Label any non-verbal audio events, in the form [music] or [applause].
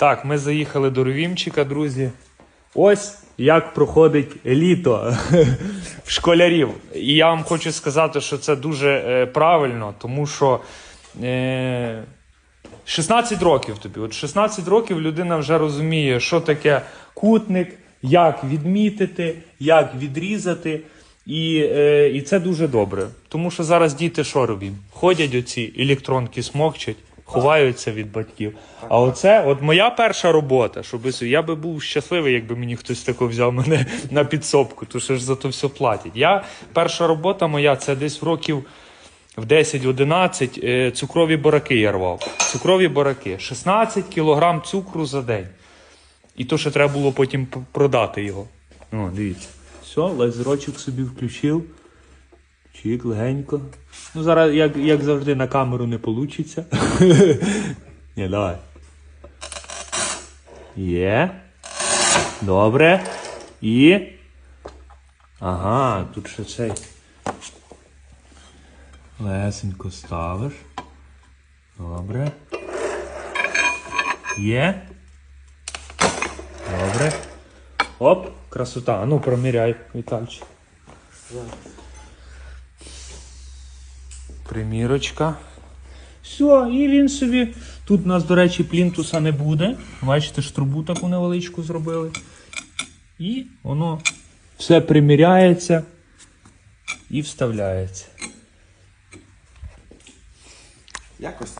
Так, ми заїхали до Ровімчика, друзі. Ось як проходить літо [laughs] в школярів. І я вам хочу сказати, що це дуже е, правильно, тому що е, 16 років тобі. От 16 років людина вже розуміє, що таке кутник, як відмітити, як відрізати. І, е, і це дуже добре. Тому що зараз діти що роблять? Ходять оці електронки смокчать, ховаються від батьків. А оце, от моя перша робота, щоб я би був щасливий, якби мені хтось тако взяв мене [laughs] на підсобку, то що ж за то все платять. Я перша робота моя це десь в років в 10-11 е, цукрові бараки я рвав. Цукрові бараки. 16 кілограм цукру за день. І то, що треба було потім продати його. О, дивіться. Все, лазерочок собі включив. Чик, легенько. Ну, зараз, як, як завжди, на камеру не вийде. [laughs] Ні, давай. Є. Добре. І. Ага, тут ще цей. Лесенько ставиш. Добре. Є. Добре. Оп, красота. Ну проміряй, Вітальчик. Примірочка. Все, і він собі. Тут у нас, до речі, плінтуса не буде. Бачите, ж трубу таку невеличку зробили. І воно все приміряється і вставляється. Якось